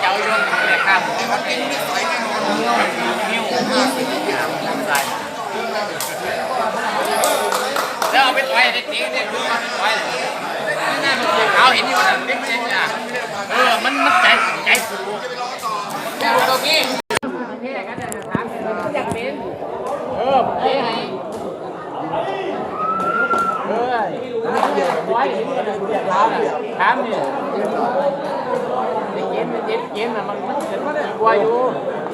เจ้าโยนแหลกข้ามนิ้วใส่แล้วเอาไปต่อยเด็กๆเนี่ยคือมันไปต่อยนี่มันเจ็บเขาเห็นอยู่นะเด็กเจ็บอะเออมันมันใจใจฟูดูตรงนี้เออเจ๊ให้เออไว้ถามเนี่ย ย็นเย็นเย็นนะมันมันเกิดมันดีกว่าอยู่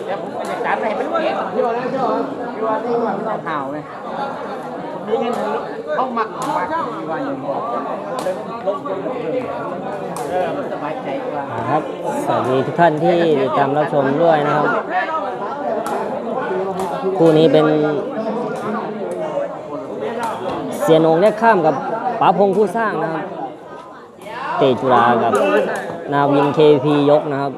แต่ผมก็จะจัดให้มันเย็นพี่ว่าพี่ว่าพี่ว่าพี่ว่าไม่ต้องห่าวเลยมีเงินเขามักมักพี่ว่าอย่างนี้ลงลงเออสบายใจกว่าครับสวัสดีทุกท่านที่ติดตามรับชมด้วยนะครับคู่นี้เป็นเสียโหนงเนี่ยข้ามกับป๋าพงผู้สร้างนะครับ เตจุรากับ นาวินเคพียกนะครับ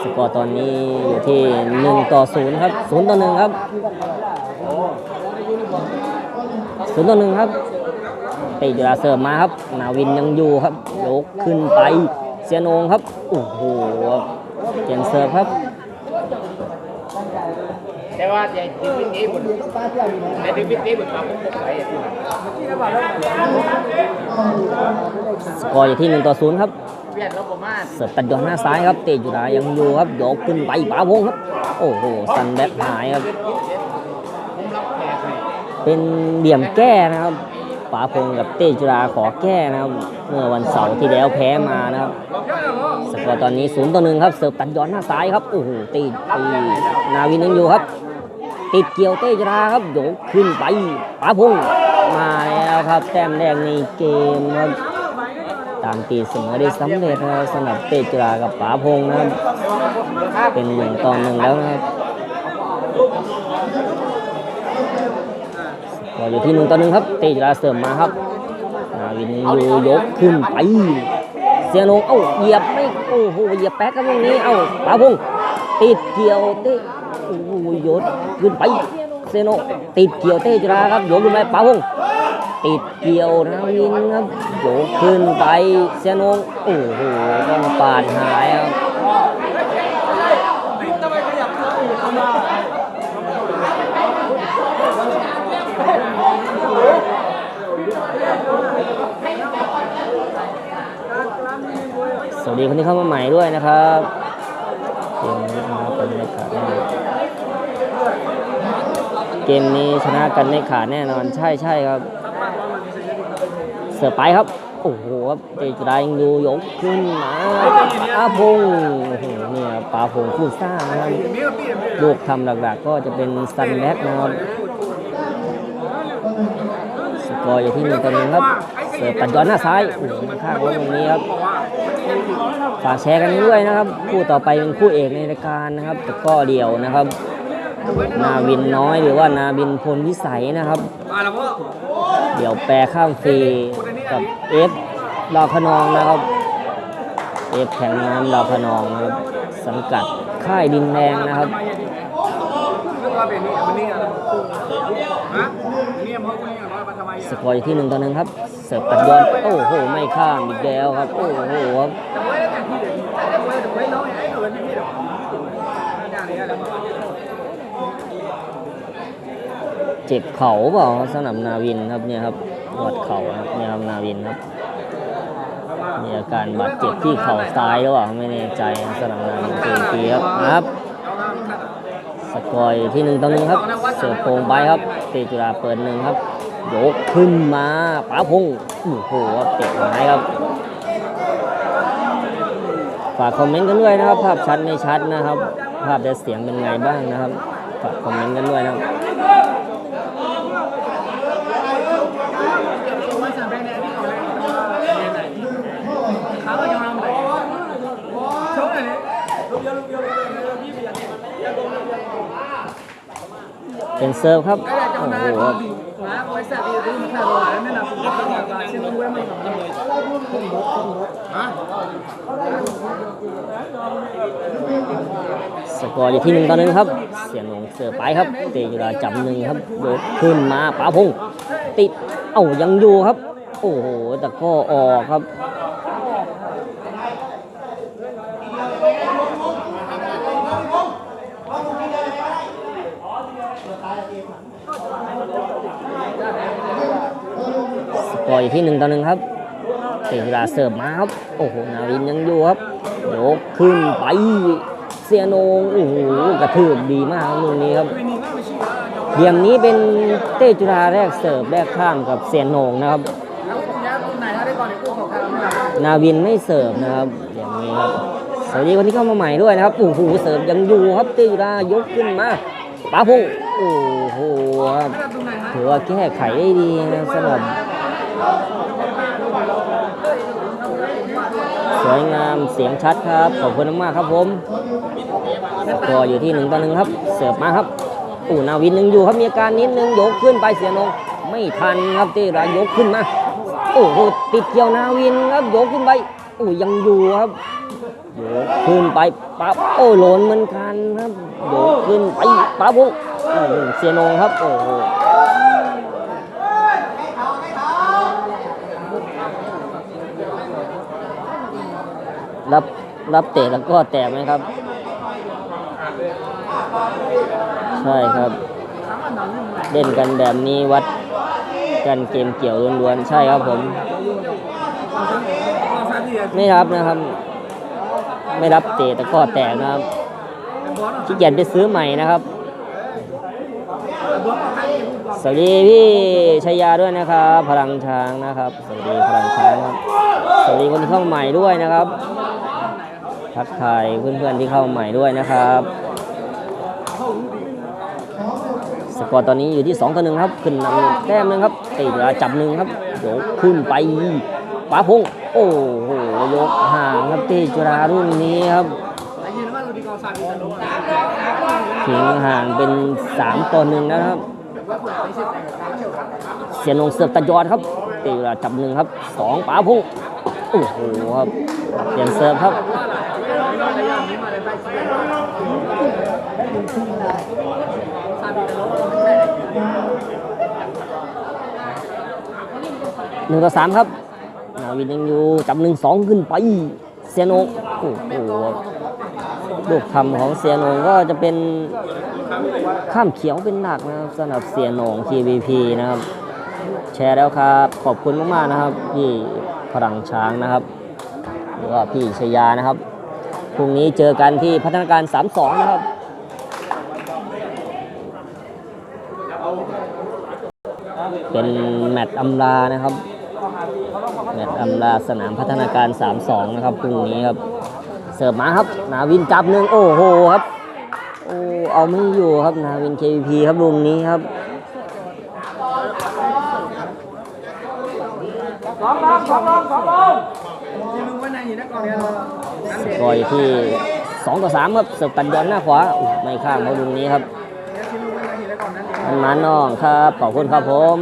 สกอร์ตอนนี้อยู่ที่ 1 ต่อ 0 ครับ 0 ต่อ 1 ครับ 0 ต่อ 1 ครับเตจุราเสิร์ฟมาครับ นาวินยังอยู่ครับ ยกขึ้นไป เสียนงครับ โอ้โหเกมเสิร์ฟครับ แต่ว่าอย่าดึงวิธีบุญแต่ดึงวิธีบุญมาผมบอกไปอะพี่ว่าสกอร์อยู่ที่1ต่อ0ครับเวียนแล้วประมาณเสิร์ฟตัดยอดหน้าซ้ายครับ เตจุรายังอยู่ครับยกขึ้นไปป๋าพงครับ โอ้โหสันแบ็คหายครับผมรับแขกให้เป็นเหลี่ยมแก้นะครับป๋าพงกับเต้จุราขอแก้นะครับ เมื่อวันเสาร์ที่แล้วแพ้มานะครับ สกอร์ตอนนี้0ต่อ1ครับ เสิร์ฟตัดย้อนหน้าซ้ายครับ โอ้โหตีตีนาวินยังอยู่ครับ ติดเกี่ยวเตจราครับยกขึ้นไปป๋าพงมาแล้วครับ แต้มแรกในเกมครับตามตีเสมอได้สำเร็จนะครับสำหรับเตจรากับป๋าพงนะครับเป็นหนึ่งต่อหนึ่งแล้วนะครับก็อยู่ที่หนึ่งต่อหนึ่งครับ เตจราเสริมมาครับนาวินยูยกขึ้นไปเสียโนงเอ้าเหยียบไม่โอ้โหเหยียบแป๊กครับตรงนี้เอ้าปาพงติดเกี่ยวเตะ โอ้โยศขึ้นไปเสียโนติดเกี่ยวเตจุราครับโยกขึ้นไปปาพงติดเกี่ยวนาวินครับโยกขึ้นไปเสียโนงโอ้โหต้องปาดหายครับสวัสดีคนที่เข้ามาใหม่ด้วยนะครับ เกมนี้ชนะกันไม่ขาดแน่นอนใช่ใช่ครับ เสือไปครับ โอ้โหครับเจจุดายังดูยกขึ้นมาอาพงโอ้โหเนี่ยปาพงคู่สร้างนะครับลูกทำหลักๆก็จะเป็นซันแบ็กนะครับสกอร์อยู่ที่หนึ่งต่อหนึ่งครับ เสิร์ปัดย้อนหน้าซ้ายโอ้โหข้างไว้ตรงนี้ครับฝากแชร์กันด้วยนะครับ คู่ต่อไปเป็นคู่เอกในรายการนะครับตะก้อเดียวนะครับ นาวินน้อยหรือว่านาวินพลวิสัยนะครับ เดี๋ยวแปรข้ามฟรีกับเอฟดาวขนองนะครับ เอฟแข่งน้ำดาวขนองนะครับสังกัดค่ายดินแดงนะครับสกอร์อยู่ที่หนึ่งต่อหนึ่งครับ เสิร์ฟตัดยอนโอ้โห ไม่ข้ามอีกแล้วครับ โอ้โหครับ เจ็บเข่าเปล่าสนับนาวินครับเนี่ยครับปวดเข่าครับเนี่ยครับนาวินครับมีอาการบาดเจ็บที่เข่าซ้ายหรือเปล่าไม่แน่ใจสนับนาวินเกมปีครับครับสกอร์อยู่ที่หนึ่งต่อหนึ่งครับ เสิร์ฟโป่งไปครับเตจุราเปิดหนึ่งครับยกขึ้นมาป๋าพงโอ้โหครับเตะหายครับฝากคอมเมนต์กันด้วยนะครับ ภาพชัดไม่ชัดนะครับ ภาพและเสียงเป็นไงบ้างนะครับ ฝากคอมเมนต์กันด้วยนะครับ เป็นเซิร์ฟครับ โอ้โหสกอร์อยู่ที่หนึ่งตอหนึ่งครับ เสียงลงเสิร์ฟไปครับ เตจุราจับหนึ่งครับยกขึ้นมาป๋าพงติด เอ้ายังอยู่ครับ โอ้โหแต่ก็ออกครับ อร์อยู่ที่หนึ่งต่อหนึ่งครับเตะเวลาเสิร์ฟมาครับ โอ้โห นาวินยังอยู่ครับยกขึ้นไปเสียโนงโอ้โหกระทืบดีมากลูกนี้ครับเหลี่ยมนี้เป็นเตจุฬาแรกเสิร์ฟแรกข้ามกับเสียโนงนะครับ นาวินไม่เสิร์ฟนะครับอย่างนี้ครับสวัสดีคนที่เข้ามาใหม่ด้วยนะครับโอ้โหเสิร์ฟยังอยู่ครับเตจุฬายกขึ้นมาป้าพงโอ้โหถือว่าแก้ไขได้ดีนะสำหรับ สวยงามเสียงชัดครับ ขอบคุณมากครับผมตัวอยู่ที่หนึ่งต่อหนึ่งครับ เสิร์ฟมาครับอูนาวินยังอยู่ครับมีอาการนิดนึงยกขึ้นไปเสียนงไม่ทันครับที่รายกขึ้นมาโอ้โหติดเกี่ยวนาวินครับยกขึ้นไปโอ้ยังอยู่ครับยกขึ้นไปปั๊บโอ้หล่นเหมือนกันครับยกขึ้นไปปั๊บโอ้เสียนงครับโอ้โห รับรับเตะแล้วก็แตกไหมครับ ใช่ครับ เล่นกันแบบนี้วัดกันเกมเกี่ยวล้วนๆใช่ครับผม ไม่รับนะครับ ไม่รับเตะแต่ก็แตกนะครับขี้เกียจไปซื้อใหม่นะครับ สวัสดีพี่ชายาด้วยนะครับ พลังช้างนะครับ สวัสดีพลังช้างครับสวัสดีคนที่เข้าใหม่ด้วยนะครับทักทายเพื่อนๆที่เข้าใหม่ด้วยนะครับสกอร์ตอนนี้อยู่ที่2ต่อหนึ่งครับ ขึ้นนำแต้มหนึงครับตีเวลาจับหนึ่งครับยกขึ้นไปป้าพงโอ้โหยกห่างครับตีจุฬารุ่นนี้ครับทิ้งห่างเป็น3ต่อหนึ่งนะครับ เสียนงเสือกตะยอดครับตีเวลาจับหนึ่งครับสองป๋าพุ่งโอ้โหครับเปลี่ยนเสิร์ฟครับหนึ่งต่อสามครับนาวินยังอยู่จับหนึ่งสองขึ้นไปเสียนงโอ้โหลูกทำของเสียนงก็จะเป็น ข้ามเขียวเป็นหนักนะครับสำหรับเสียหนง KVP นะครับ แชร์แล้วครับ ขอบคุณมากๆนะครับ พี่พลังช้างนะครับหรือว่าพี่ชยานะครับพรุ่งนี้เจอกันที่พัฒนาการ 32 นะครับเป็นแมตช์อำลานะครับ แมตช์อำลาสนามพัฒนาการ 32 นะครับพรุ่งนี้ครับ เสิร์ฟมาครับ นาวินจับหนึ่งโอ้โหครับ โอ้เอาไม่อยู่ครับนาวิน KVP ครับลุงนี้ครับสกอร์อยู่อยที่2ต่อ3ครับเสิร์ฟตัดยอนหน้าขวาไม่ข้ามเขาลุงนี้ครับมันมาน้องครับขอบคุณครับผม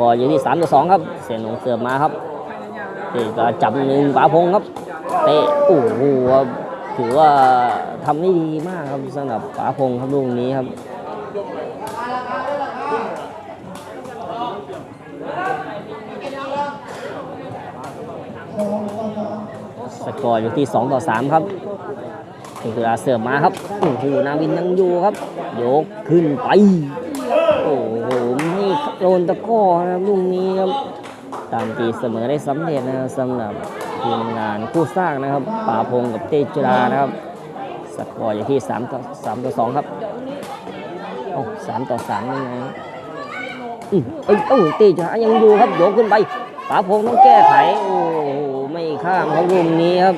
กอร์อยู่ที่3ต่อ2ครับ เสียหนงเสิร์ฟมาครับเตะก็จับหนึ่งป๋าพงครับเตะโอ้โหถือว่าทำได้ดีมากครับสำหรับป๋าพงครับลูกนี้ครับสกอร์อยู่ที่ 2 ต่อ 3 ครับนี่คือาเสิร์ฟมาครับโอ้โหนาวินยังอยู่ครับยกขึ้นไป นตะก้อนะครับลูกนี้ครับตามตีเสมอได้สำเร็จนะครับสำหรับทีมงานคู่สร้างนะครับป่าพงกับเตจุฬานะครับสกอร์อยู่ที่3ต่อ3ต่อ2ครับโอ้3ต่อ3ยังไงอืมเอ้ยโอ้เตจุฬายังอยู่ครับโยกขึ้นไปป่าพงต้องแก้ไขโอ้โหไม่ข้ามเขารุมนี้ครับ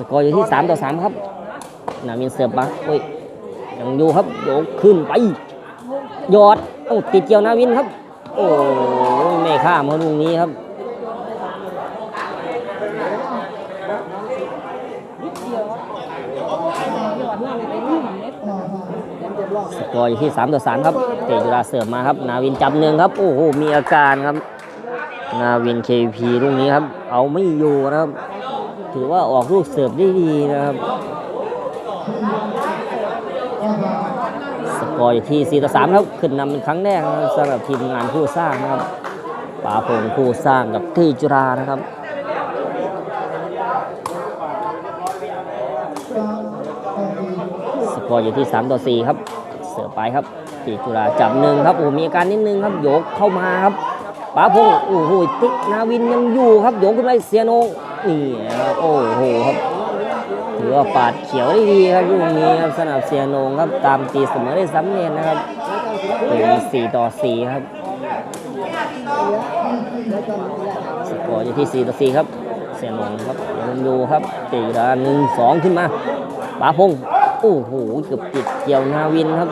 สกอร์อยู่ที่ 3 ต่อ 3 ครับ นามินเสิร์ฟมาโอ้ยยังอยู่ครับโยกขึ้นไปยอดโอ้ติดเกี่ยวนาวินครับ โอ้ไม่ข้ามเขาลูกนี้ครับสกอร์อยู่ที่ 3 ต่อ 3 ครับ เตะจุฬาเสิร์ฟมาครับ นาวินจับหนึ่งครับ โอ้โห มีอาการครับ นาวิน KP ลูกนี้ครับ เอาไม่อยู่นะครับ ถือว่าออกลูกเสิร์ฟได้ดีนะครับ สกอร์อยู่ที่ 4 ต่อ 3 ครับ ขึ้นนำเป็นครั้งแรกสำหรับทีมงานผู้สร้างนะครับป๋าพงผู้สร้างกับที่จุฬานะครับสกอร์อยู่ที่ 3 ต่อ 4 ครับ เสือไปครับทีจุฬาจับหนึ่งครับโอ้มีอาการนิดนึงครับโยกเข้ามาครับป๋าพงโอ้โหติ๊กนาวินยังอยู่ครับโยกขึ้นไปเสียโนง นี่ครับโอ้โหครับถือว่าปาดเขียวได้ดีครับลูกนี้ครับสนับเสียนงครับตามตีเสมอได้สำเร็จนะครับเป็น4ต่อ4ครับสกอร์อยู่ที่4ต่อ4ครับ เสียนงครับยังอยู่ครับตีดาหนึ่งสองขึ้นมาปาพงโอ้โหเกือบติดเกี่ยวนาวินครับ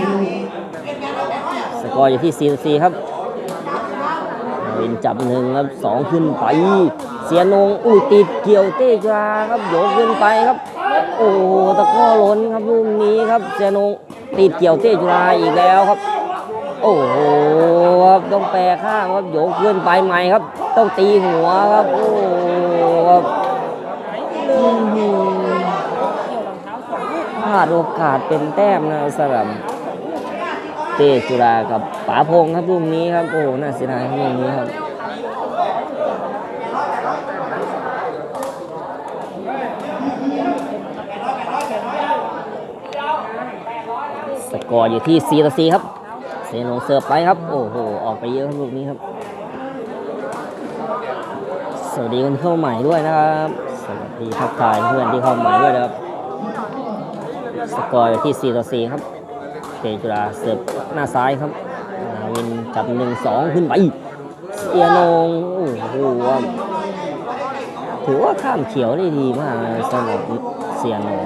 ส กออยู่ที่ 4 4 ครับนาวินจับหนึ่งครับสองขึ้นไป เสียนงอุ้ยติดเกี่ยวเตจาครับโยกขึ้นไปครับ โอ้ตะก้อล้นครับลูกนี้ครับ เสียนงติดเกี่ยวเตจราอีกแล้วครับ โอ้โหครับต้องแปรข้างครับโยกขึ้นไปใหม่ครับ ต้องตีหัวครับโอ้ครับพลาดโอกาสเป็นแต้มนะสำหรับ เต้จุรากับป๋าพงครับลูกนี้ครับโอ้น่าเสียดายลูกนี้ครับสกอร์อยู่ที่4ต่อ4ครับเซโนเสิร์ฟไปครับ โอ้โห ออกไปเยอะครับลูกนี้ครับ สวัสดีคนเข้าใหม่ด้วยนะครับ สวัสดีทักทายเพื่อนที่เข้าใหม่ด้วยนะครับ สกอร์อยู่ที่4ต่อ4ครับ เตจุราเสิร์ฟหน้าซ้ายครับนาวินจับหนึ่งสองขึ้นไปเสียโนงโอ้โหถือว่าข้ามเขียวได้ดีมากสำหรับเสียโนง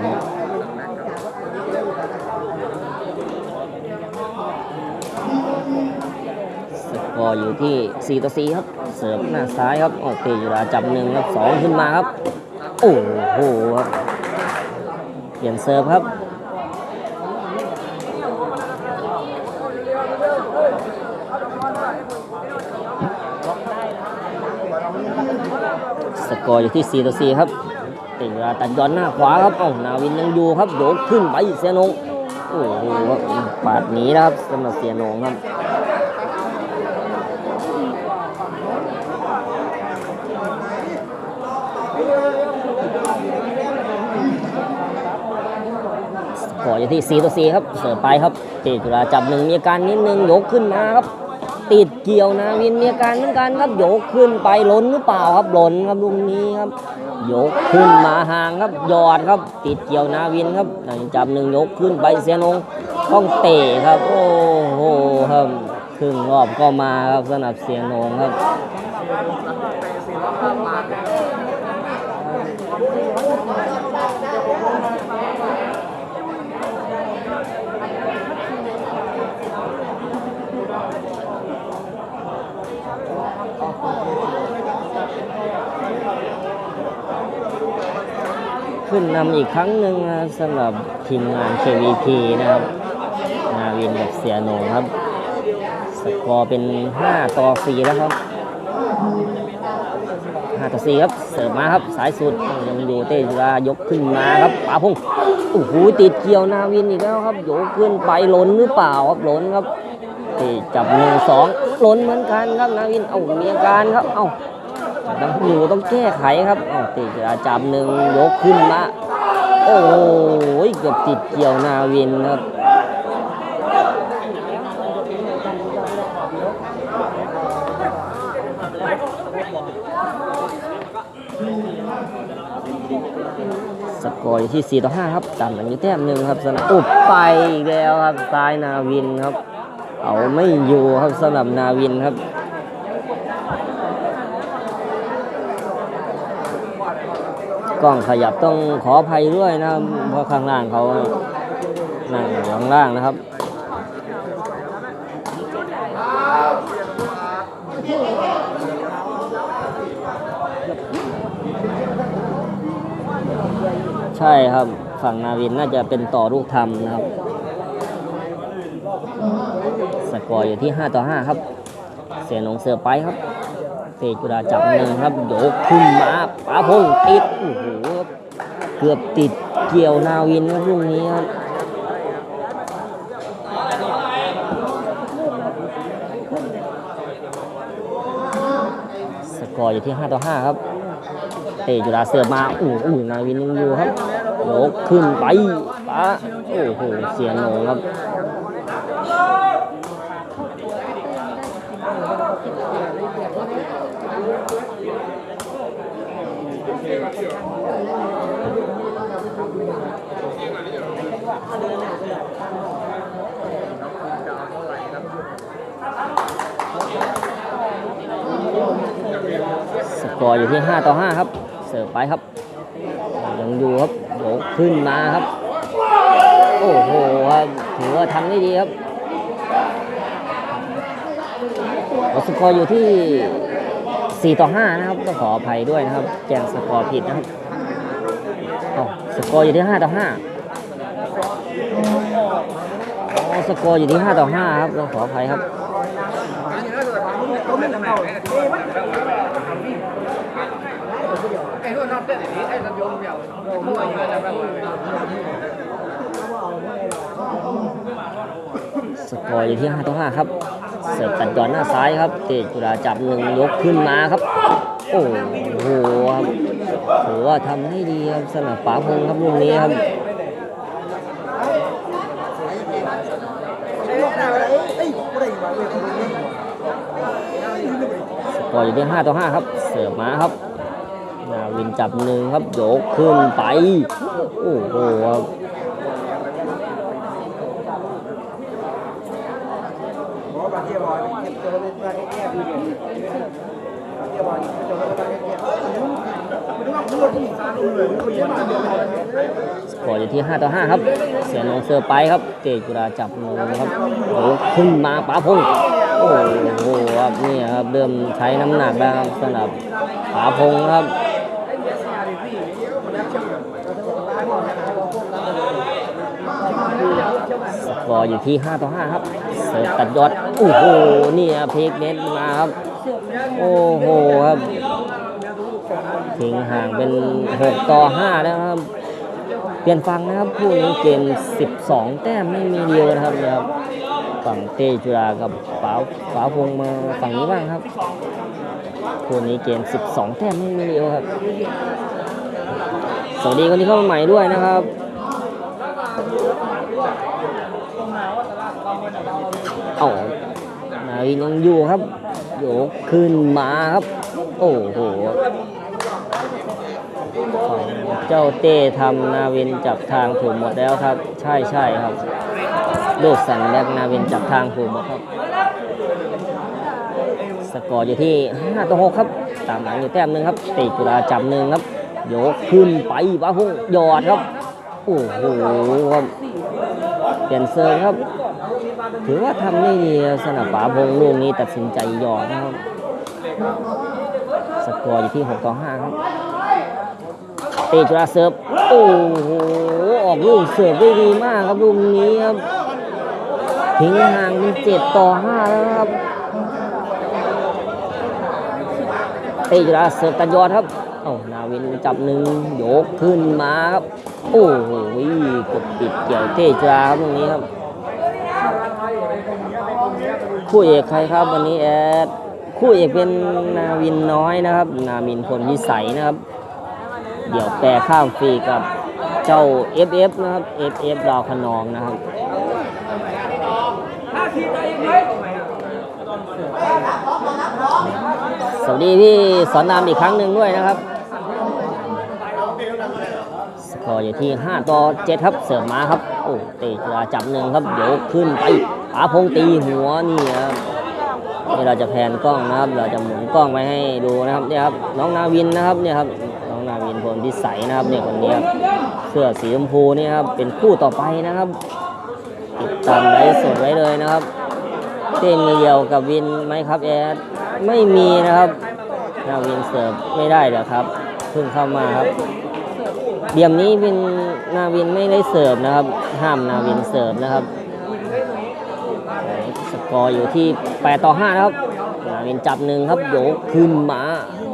กอร์อยู่ที่ 4 ต่อ 4 ครับ เสิร์ฟหน้าซ้ายครับ โอเตจุราจับหนึ่งครับสองขึ้นมาครับ โอ้โหครับเปลี่ยนเสิร์ฟครับ ส กอร์อยู่ที่ 4 ต่อ 4 ครับติเวลาตัดย้อนหน้าขวาครับเอ้านาวินยังอยู่ครับโยกขึ้นไปเสียนงโอ้โหปาดหนีนะครับสำหรับเสียนงครับสกออยู่ที่4ต่อ4ครับ เสิร์ฟไปครับเตจุราจับหนึ่งมีอาการนิดนึงยกขึ้นมาครับ ติดเกี่ยวนาวินมีอาการเหมือนกันครับโยกขึ้นไปล้นหรือเปล่าครับล้นครับลุงนี้ครับยกขึ้นมาห่างครับยอดครับติดเกี่ยวนาวินครับหลังจับหนึ่งยกขึ้นไปเสียนงต้องเตะครับ โอ้โหครับครึ่งรอบก็มาครับสนับเสียนงครับ ขึ้นนำอีกครั้งหนึ่งสำหรับทีมงาน KVP นะครับนาวินกับเสียโหนงครับ สกอร์เป็น 5 ต่อ 4 แล้วครับ 5 ต่อ 4 ครับ เสิร์ฟมาครับ สายสุดยังอยู่เตจุรายกขึ้นมาครับป๋าพงโอ้โหติดเกี่ยวนาวินอีกแล้วครับโยกขึ้นไปล้นหรือเปล่าครับล้นครับจับหนึ่งสองล้นเหมือนกันครับนาวินเอ้ามีอาการครับเอ้า ต้องอยู่ต้องแก้ไขครับอ๋อติดอาจับหนึ่งยกขึ้นมาโอ้โหเกือบติดเกี่ยวนาวินครับสกอร์อยู่ที่ 4 ต่อ 5 ครับตามหลังอยู่แต้มหนึ่งครับสนามอุบไปอีกแล้วครับซ้ายนาวินครับ เอาไม่อยู่ครับสำหรับนาวินครับ กล้องขยับต้องขออภัยด้วยนะเพราะข้างล่างเขานั่งอยู่ข้างล่างนะครับใช่ครับฝั่งนาวินน่าจะเป็นต่อลูกทำนะครับ สกอร์อยู่ที่ 5 ต่อ 5 ครับ เสียหนงเสือไปครับ เตจุฬาจับหนึ่งครับโยกขึ้นมาป๋าพงติดโอ้โหเกือบติดเกี่ยวนาวินครับลูกนี้ครับสกอร์อยู่ที่ 5 ต่อ 5 ครับ เตจุฬาเสิร์ฟมาอู้อู้นาวินยังอยู่ครับโยกขึ้นไปป๋าโอ้โหเสียโหนงครับ กอร์อยู่ที่ 5 ต่อ 5 ครับ เสิร์ฟไปครับ ยังอยู่ครับโยกขึ้นมาครับ โอ้โหครับถือว่าทำได้ดีครับสกอร์อยู่ที่ 4 ต่อ 5 นะครับต้องขออภัยด้วยนะครับ แจ้งสกอร์ผิดนะครับอ้าวสกอร์อยู่ที่ 5 ต่อ5อ๋อสกอร์อยู่ที่ 5 ต่อ 5 ครับต้องขออภัยครับ สกอร์อยู่ที่5ต่อ5ครับ เสิร์ฟตัดย่อนหน้าซ้ายครับ เตะจุฬาจับหนึ่งยกขึ้นมาครับ โอ้โหครับถือว่าทำได้ดีครับสำหรับป๋าพงครับลูกนี้ครับสกอร์อยู่ที่5ต่อ5ครับ เสิร์ฟมาครับ นาวินจับหนึ่งครับโยกขึ้นไป โอ้โหครับสกอร์อยู่ที่ 5 ต่อ 5 ครับ เสียนงเซอร์ไปครับเตะจุฬาจับมือครับโอ้ขึ้นมาป๋าพงโอ้โหครับนี่ครับเริ่มใช้น้ำหนักแล้วครับสำหรับป๋าพงครับ ส กอร์อยู่ที่ 5 ต่อ 5 ครับเสิร์ฟตัดยอด โอ้โห นี่ครับเพกเน็ตมาครับ โอ้โหครับทิ้งห่างเป็น 6 ต่อ 5 แล้วครับ เปลี่ยนฟังนะครับคู่นี้เกม 12 แต้มไม่มีเดียวนะครับครับ ฝั่งเตจุฬากับฝาฝาพงมาฝั่งนี้บ้างครับคู่นี้เกม 12 แต้มไม่มีเดียวครับ สวัสดีคนที่เข้ามาใหม่ด้วยนะครับ อานาวินยังอยู่ครับโยกขึ้นมาครับ โอ้โหเจ้าเต้ทำนาวินจับทางถูกหมดแล้วครับ ใช่ใช่ครับลูกสันแบกนาวินจับทางถูกหมดครับ สกอร์อยู่ที่5ต่อ6ครับ ตามหลังอยู่แต้มหนึ่งครับตะจุฬาจับหนึ่งครับ โยกขึ้นไปบ้าพุ่งยอดครับ โอ้โหครับ เปลี่ยนเซิร์ฟครับ ถือว่าทำได้ดีสนับป๋าพงลูกนี้ตัดสินใจยอดนะครับสกอร์อยู่ที่6ต่อ5ครับเตะจุฬาเซิร์ฟโอ้โหออกลูกเสิร์ฟได้ดีมากครับลูกนี้ครับทิ้งห่างเป็น7ต่อ5แล้วครับเตะจุฬาเสิร์ฟตัดยอดครับ เอ้านาวินจับหนึ่งโยกขึ้นมาครับโอ้โหกดปิดเกี่ยวเตะจุฬาครับตรงนี้ครับคู่เอกใครครับวันนี้แอดคู่เอกเป็นนาวินน้อยนะครับ นาวินพลวิสัยนะครับ เดี๋ยวแปรข้ามฟรีกับเจ้า FF นะครับ FF ดาวคนองนะครับสวัสดีพี่สอนรามอีกครั้งหนึ่งด้วยนะครับ ส กออยู่ที่ 5 ต่อ 7 ครับ เสร์ฟมาครับ โอ้เตะจุฬาจับหนึ่งครับ เดี๋ยวขึ้นไปป๋าพงตีหัวนี่ครับนี่เราจะแพนกล้องนะครับ เราจะหมุนกล้องไปให้ดูนะครับเนี่ยครับ น้องนาวินนะครับเนี่ยครับ น้องนาวินพลพิสัยนะครับเนี่ยคนนี้ครับ เสื้อสีชมพูนี่ครับ เป็นคู่ต่อไปนะครับ ติดตามไลฟ์สดไว้เลยนะครับเต้นมีเดียวกับวินไหมครับแอด ไม่มีนะครับนาวินเสิร์ฟไม่ได้เดี๋ยวครับ เพิ่งเข้ามาครับ เดียมนี้วินนาวินไม่ได้เสิร์ฟนะครับ ห้ามนาวินเสิร์ฟนะครับ สกอร์อยู่ที่ 8 ต่อ 5 นะครับ นาวินจับหนึ่งครับโยกขึ้นมา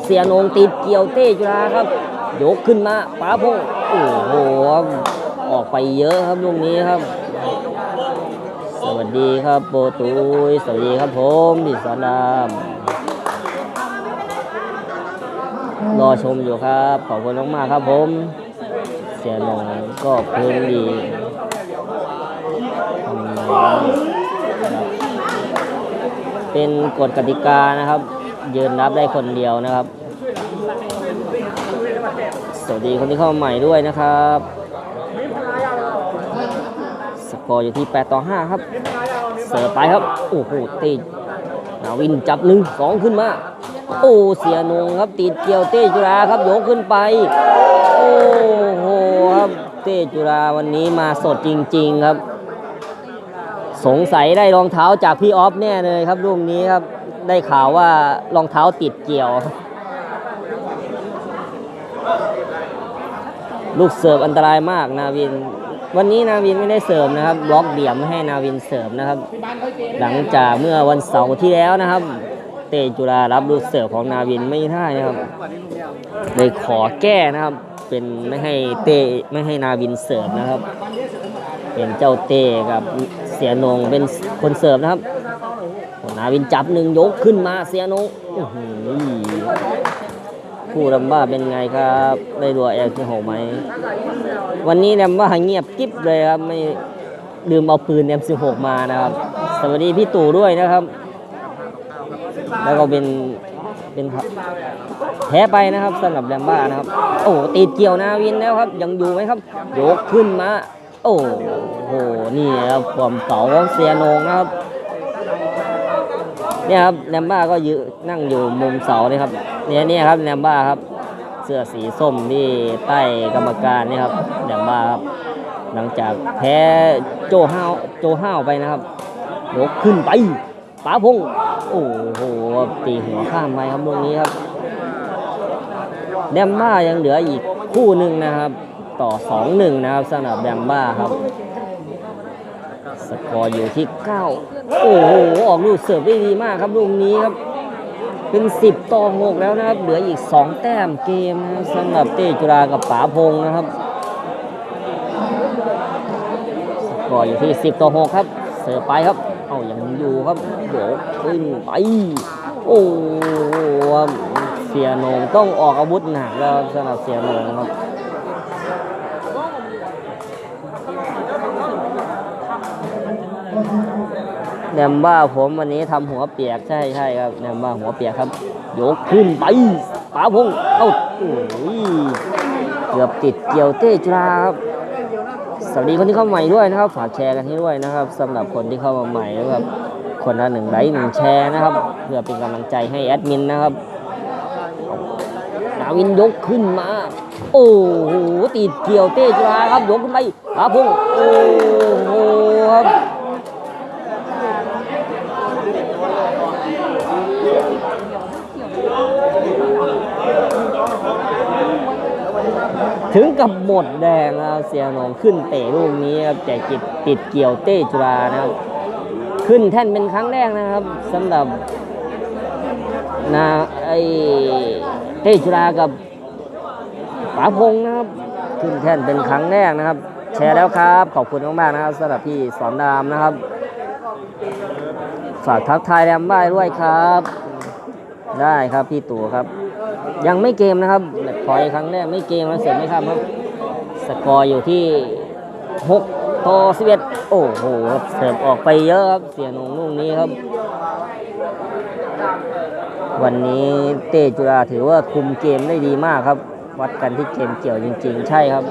เสียนงติดเกี่ยวเต้จุฬาครับโยกขึ้นมาป๋าพงโอ้โหออกไปเยอะครับลูกนี้ครับ สวัสดีครับโปรตุยสวัสดีครับผมดิสอนดามรอชมอยู่ครับ ขอบคุณมากๆครับผม สียหนงก็พื้นดีทำไมเป็นกฎกติกานะครับ ยืนรับได้คนเดียวนะครับ สวัสดีคนที่เข้าใหม่ด้วยนะครับ สกอร์อยู่ที่ 8 ต่อ 5 ครับ เสิร์ฟไปครับ โอ้โหตีนาวินจับหนึ่งสองขึ้นมา โอ้ เสียนงครับ ติดเกี่ยวเต้จุฬาครับ โยกขึ้นไป โอ้ เต้จุฬาวันนี้มาสดจริง ๆครับ สงสัยได้รองเท้าจากพี่ออฟแน่เลยครับลูกนี้ครับ ได้ข่าวว่ารองเท้าติดเกี่ยว ลูกเสิร์ฟอันตรายมากนาวิน วันนี้นาวินไม่ได้เสิร์ฟนะครับบล็อกเดี่ยมไม่ให้นาวินเสิร์ฟนะครับ หลังจากเมื่อวันเสาร์ที่แล้วนะครับเตจุฬารับลูกเสิร์ฟของนาวินไม่ได้นะครับเลยขอแก้นะครับ เป็นไม่ให้เตไม่ให้นาวินเสิร์ฟนะครับ เป็นเจ้าเต้กับเสียนงเป็นคนเสิร์ฟนะครับนาวินจับหนึ่งยกขึ้นมาเสียนงคู่ลำบ้าเป็นไงครับได้รัวแอลที่หกไหมวันนี้แนมว่าเงียบกิ๊บเลยครับไม่ลืมเอาปืน M16 มานะครับ สวัสดีพี่ตู่ด้วยนะครับ แล้วก็เป็น เป็นแพ้ไปนะครับสำหรับแรมบ้านะครับ โอ้ติดเกี่ยวนาวินแล้วครับ ยังอยู่ไหมครับยกขึ้นมา โอ้โหนี่ครับความเก่าของเสียนงนะครับเนี่ยครับแรมบ้าก็ยืนนั่งอยู่มุมเสาเนี่ยครับเนี่ยเนี่ยครับแรมบ้าครับ เสื้อสีส้มที่ใต้กรรมการนี่ครับแรมบ้าครับหลังจากแพ้โจห้าวโจห้าวไปนะครับยกขึ้นไปป๋าพง โอ้โหตีหัวข้ามไปครับตรงนี้ครับแดมบ้ายังเหลืออีกคู่หนึ่งนะครับ ต่อสองหนึ่งนะครับสำหรับแดมบ้าครับ สกอร์อยู่ที่ 9 โอ้โห ออกลูกเสิร์ฟได้ดีมากครับลูกนี้ครับ เป็น 10 ต่อ 6 แล้วนะครับ เหลืออีก 2 แต้มเกมนะสำหรับเต้จุฬากับป๋าพงนะครับ สกอร์อยู่ที่ 10 ต่อ 6 ครับ เสิร์ฟไปครับ เอายังอยู่ครับโยกขึ้นไปโอ้เสียโหนงต้องออกอาวุธหนักแล้วสำหรับเสียโหนงครับแนมบ้าผมวันนี้ทำหัวเปียกใช่ใช่ครับแนมบ้าหัวเปียกครับยกขึ้นไปป๋าพงเอ้าโอ้ยเกือบติดเกี่ยวเต้จุฬาครับ วัสดีคนที่เข้าใหม่ด้วยนะครับ ฝากแชร์กันให้ด้วยนะครับสำหรับคนที่เข้ามาใหม่นะครับ คนละหนึ่งไลค์หนึ่งแชร์นะครับ เพื่อเป็นกำลังใจให้แอดมินนะครับนาวินยกขึ้นมา โอ้โหติดเกี่ยวเต้จุฬาครับยกขึ้นไปครับพงโอ้โหครับ ถึงกับหมดแดงครับเสียหนองขึ้นเตะลูกนี้ครับแต่จิตติดเกี่ยวเต้จุฬานะครับ ขึ้นแท่นเป็นครั้งแรกนะครับสำหรับนาไอเต้จุฬากับป๋าพงนะครับ ขึ้นแท่นเป็นครั้งแรกนะครับ แชร์แล้วครับ ขอบคุณมากๆนะครับสำหรับพี่สอนดามนะครับ ฝากทักทายแรมบ้ายด้วยครับ ได้ครับพี่ตู่ครับ ยังไม่เกมนะครับ แมตช์พอยครั้งแรกไม่เกมแล้วเสร็จไหมครับครับสกอร์อยู่ที่ 6ต่อ11 โอ้โหครับเสิร์ฟออกไปเยอะครับ เสียหนงลูกนี้ครับ วันนี้เตจุฬาถือว่าคุมเกมได้ดีมากครับ วัดกันที่เกมเกี่ยวจริง ๆ ใช่ครับ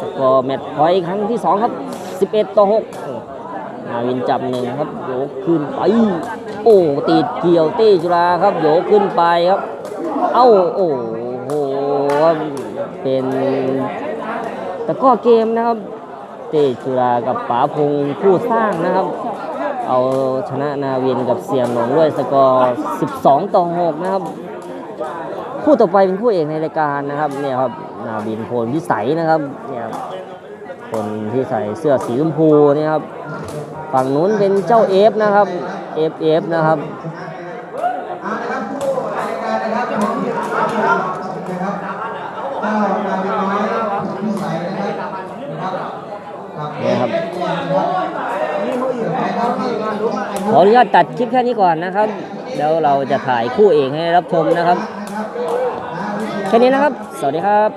สกอร์แมตช์พอยต์ครั้งที่ 2 ครับ 11 ต่อ6นาวินจับหนึ่งครับ โยกขึ้นไป โอ้ติดเกี่ยวเต้จุฬาครับ โยกขึ้นไปครับ เอ้า โอ้ โหเป็นตะก้อเกมนะครับ เตจุฬากับป๋าพงผู้สร้างนะครับ เอาชนะนาวินกับเสียงหลงด้วยสกอร์ 12 ต่อ 6 นะครับคู่ต่อไปเป็นคู่เอกในรายการนะครับเนี่ยครับนาวินโพลพิสัยนะครับเนี่ยครับคนที่ใส่เสื้อสีชมพูเนี่ยครับฝั่งนู้นเป็นเจ้าเอฟนะครับเอฟเอฟนะครับ ขออนุญาตตัดคลิปแค่นี้ก่อนนะครับ เดี๋ยวเราจะถ่ายคู่เอกให้รับชมนะครับ แค่นี้นะครับ สวัสดีครับ